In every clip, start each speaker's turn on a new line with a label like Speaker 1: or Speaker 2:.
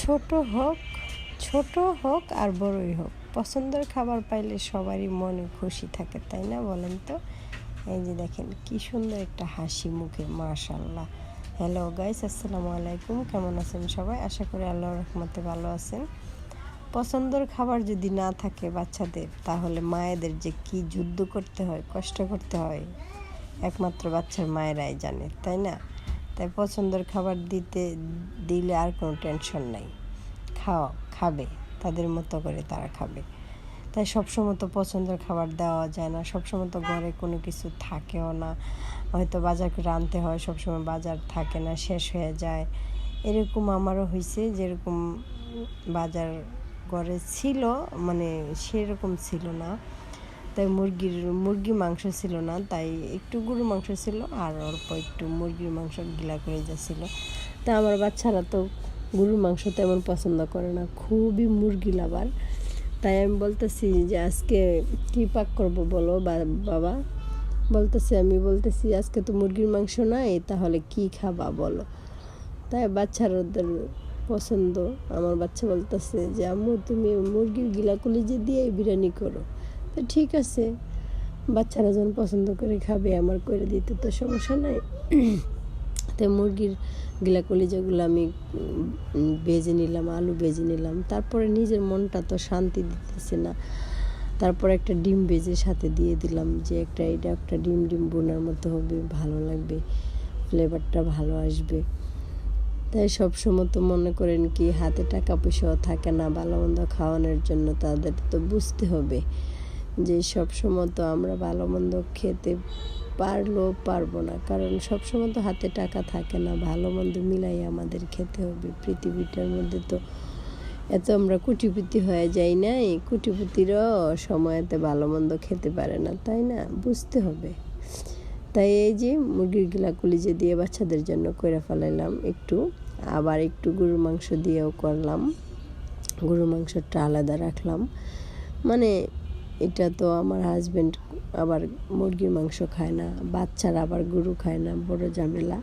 Speaker 1: ছোট হোক ছোট হোক আর বড়ই হোক, পছন্দের খাবার পাইলে সবারই মনে খুশি থাকে, তাই না বলেন তো? এই যে দেখেন কি সুন্দর একটা হাসি মুখে মাশাল্লাহ হ্যালো গাইস আসসালামু আলাইকুম, কেমন আছেন সবাই? আশা করি আল্লাহর রহমতে ভালো আছেন। পছন্দের খাবার যদি না থাকে বাচ্চাদের, তাহলে মায়েদের যে কি যুদ্ধ করতে হয়, কষ্ট করতে হয়, একমাত্র বাচ্চার মায়েরাই জানে, তাই না? তাই পছন্দের খাবার দিতে, দিলে আর কোনো টেনশন নাই। খাওয়া খাবে, তাদের মতো করে তারা খাবে। তাই সবসময় তো পছন্দের খাবার দেওয়া যায় না, সবসময় তো ঘরে কোনো কিছু থাকেও না। হয়তো বাজার করে আনতে হয়, সবসময় বাজার থাকে না, শেষ হয়ে যায়। এরকম আমারও হয়েছে যেরকম বাজার ঘরে ছিল মানে সেরকম ছিল না। তাই মুরগির মুরগি মাংস ছিল না, তাই একটু গরু মাংস ছিল আর অল্প একটু মুরগির মাংস গিলা করে যাচ্ছিল তা আমার বাচ্চারা তো গরুর মাংস তেমন পছন্দ করে না, খুবই মুরগি লাভার। তাই আমি বলতেছি যে আজকে কী পাক করব বলো বাবা? বলতেছি, আমি বলতেছি, আজকে তো মুরগির মাংস নাই, তাহলে কি খাবা বলো? তাই বাচ্চারা ওদের পছন্দ। আমার বাচ্চা বলতেছে যে, আম্মু, তুমি মুরগির গিলা কলিজে দিয়ে বিরিয়ানি করো। তো ঠিক আছে। বাচ্চারা যখন পছন্দ করে খাবে, আমার করে দিতে তো সমস্যা নাই। তো মুরগির গিলা কলিজাগুলো আমি বেজে নিলাম, আলু বেজে নিলাম, তারপরে নিজের মনটা তো শান্তি দিতেছে না। তারপর একটা ডিম বেজে সাথে দিয়ে দিলাম যে একটা, এটা একটা ডিম ডিম বোনার মতো হবে, ভালো লাগবে, ফ্লেভারটা ভালো আসবে। তাই সবসময় তো মনে করেন কি, হাতে টাকা পয়সাও থাকে না, ভালো মন্দ খাওয়ানোর জন্য তাদের তো বুঝতে হবে। যে সবসময় তো আমরা ভালো মন্দ খেতে পারলেও পারব না। কারণ সবসময় তো হাতে টাকা থাকে না, ভালো মন্দ মিলাই আমাদের খেতে হবে। পৃথিবীটার মধ্যে তো এত আমরা কুটিপুতি হয়ে যাই নাই, কুটিপুতিরও সময়তে ভালো মন্দ খেতে পারে না, তাই না? বুঝতে হবে। তাই এই যে মুরগির গিলা কলিজে দিয়ে বাচ্চাদের জন্য করে ফেলাইলাম, একটু আবার একটু গরুর মাংস দিয়েও করলাম। গরুর মাংসটা আলাদা রাখলাম। মানে এটা তো আমার হাজব্যান্ড আবার মুরগির মাংস খায় না, বাচ্চারা আবার গরু খায় না, বড় ঝামেলা।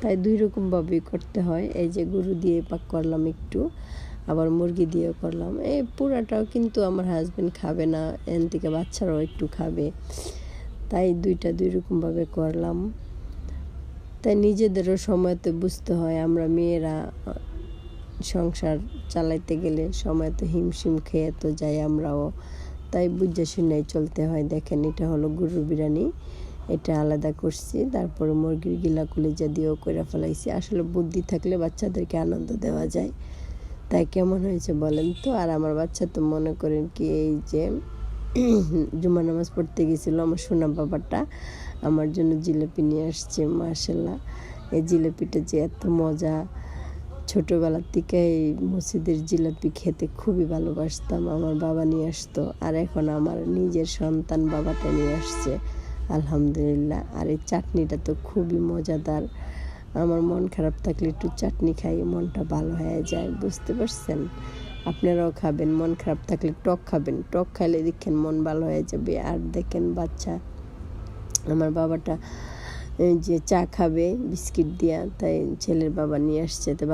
Speaker 1: তাই দুই রকমভাবেই করতে হয়। এই যে গরু দিয়ে পাক করলাম একটু, আবার মুরগি দিয়েও করলাম। এই পুরাটাও কিন্তু আমার হাজব্যান্ড খাবে না এন থেকে বাচ্চারাও একটু খাবে। তাই দুইটা দুই রকমভাবে করলাম। তাই নিজেদেরও সময়তে বুঝতে হয়, আমরা মেয়েরা সংসার চালাইতে গেলে সময়তে হিমশিম খেয়ে তো যাই আমরাও। তাই বুঝে শুনে চলতে হয়। দেখেন, এটা হলো গরুর বিরিয়ানি এটা আলাদা করছি, তারপরে মুরগির গিলা কলিজা দিয়েও করে ফেলাইছি। আসলে বুদ্ধি থাকলে বাচ্চাদেরকে আনন্দ দেওয়া যায়। তাই কেমন হয়েছে বলেন তো? আর আমার বাচ্চা তো মনে করেন কি, এই যে জুমা নামাজ পড়তে গেছিল আমার সোনা বাবাটা। আমার জন্য জিলেপি নিয়ে আসছে মার্শাল্লাহ এই জিলেপিটা যে এত মজা। ছোটোবেলার থেকে এই মসজিদের জিলাপি খেতে খুবই ভালোবাসতাম। আমার বাবা নিয়ে আসতো আর এখন আমার নিজের সন্তান বাবাটা নিয়ে আসছে, আলহামদুলিল্লাহ। আর এই চাটনিটা তো খুবই মজাদার। আমার মন খারাপ থাকলে একটু চাটনি খাই, মনটা ভালো হয়ে যায়, বুঝতে পারছেন? আপনারাও খাবেন, মন খারাপ থাকলে টক খাবেন। টক খাইলে দেখেন মন ভালো হয়ে যাবে। আর দেখেন বাচ্চা, আমার বাবাটা যে চা খাবে, বিস্কিট দিয়া, তাই ছেলের বাবা নিয়ে আসছে, তো